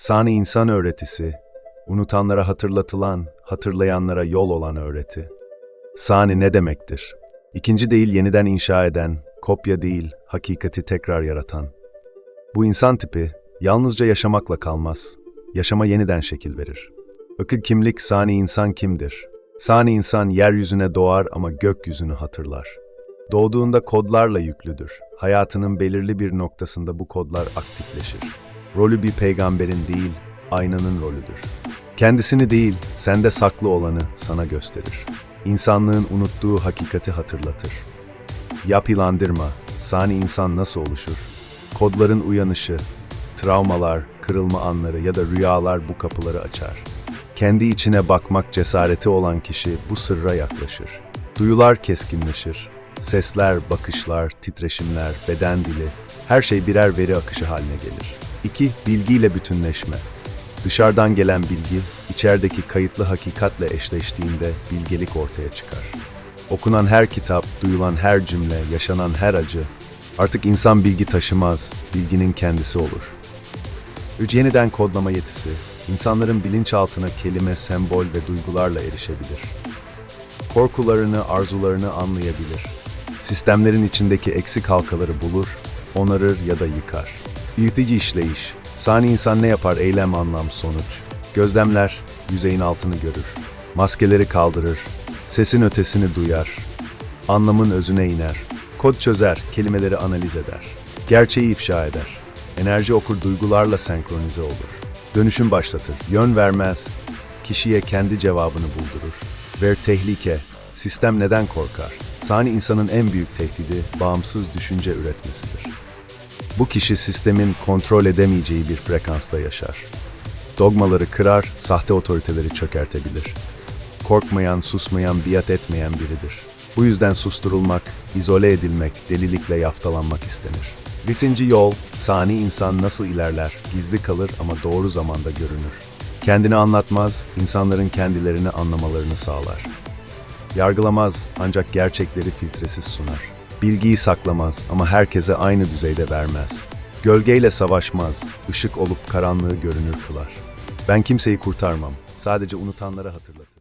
Sani insan öğretisi, unutanlara hatırlatılan, hatırlayanlara yol olan öğreti. Sani ne demektir? İkinci değil yeniden inşa eden, kopya değil, hakikati tekrar yaratan. Bu insan tipi yalnızca yaşamakla kalmaz, yaşama yeniden şekil verir. Akıl kimlik sani insan kimdir? Sani insan yeryüzüne doğar ama gökyüzünü hatırlar. Doğduğunda kodlarla yüklüdür. Hayatının belirli bir noktasında bu kodlar aktifleşir. Rolü bir peygamberin değil, aynanın rolüdür. Kendisini değil, sende saklı olanı sana gösterir. İnsanlığın unuttuğu hakikati hatırlatır. Yapılandırma, sani insan nasıl oluşur? Kodların uyanışı, travmalar, kırılma anları ya da rüyalar bu kapıları açar. Kendi içine bakmak cesareti olan kişi bu sırra yaklaşır. Duyular keskinleşir. Sesler, bakışlar, titreşimler, beden dili, her şey birer veri akışı haline gelir. 2. Bilgiyle bütünleşme. Dışarıdan gelen bilgi, içerideki kayıtlı hakikatle eşleştiğinde bilgelik ortaya çıkar. Okunan her kitap, duyulan her cümle, yaşanan her acı, artık insan bilgi taşımaz, bilginin kendisi olur. Üç yeniden kodlama yetisi, insanların bilinçaltına kelime, sembol ve duygularla erişebilir. Korkularını, arzularını anlayabilir. Sistemlerin içindeki eksik halkaları bulur, onarır ya da yıkar. Yıkıcı işleyiş, sani insan ne yapar eylem anlam sonuç. Gözlemler, yüzeyin altını görür. Maskeleri kaldırır, sesin ötesini duyar. Anlamın özüne iner. Kod çözer, kelimeleri analiz eder. Gerçeği ifşa eder. Enerji okur duygularla senkronize olur. Dönüşüm başlatır, yön vermez. Kişiye kendi cevabını buldurur. Ver tehlike, sistem neden korkar? Sani insanın en büyük tehdidi bağımsız düşünce üretmesidir. Bu kişi sistemin kontrol edemeyeceği bir frekansta yaşar. Dogmaları kırar, sahte otoriteleri çökertebilir. Korkmayan, susmayan, biat etmeyen biridir. Bu yüzden susturulmak, izole edilmek, delilikle yaftalanmak istenir. Beşinci yol, sani insan nasıl ilerler, gizli kalır ama doğru zamanda görünür. Kendini anlatmaz, insanların kendilerini anlamalarını sağlar. Yargılamaz ancak gerçekleri filtresiz sunar. Bilgiyi saklamaz ama herkese aynı düzeyde vermez. Gölgeyle savaşmaz, ışık olup karanlığı görünür kılar. Ben kimseyi kurtarmam, sadece unutanlara hatırlatırım.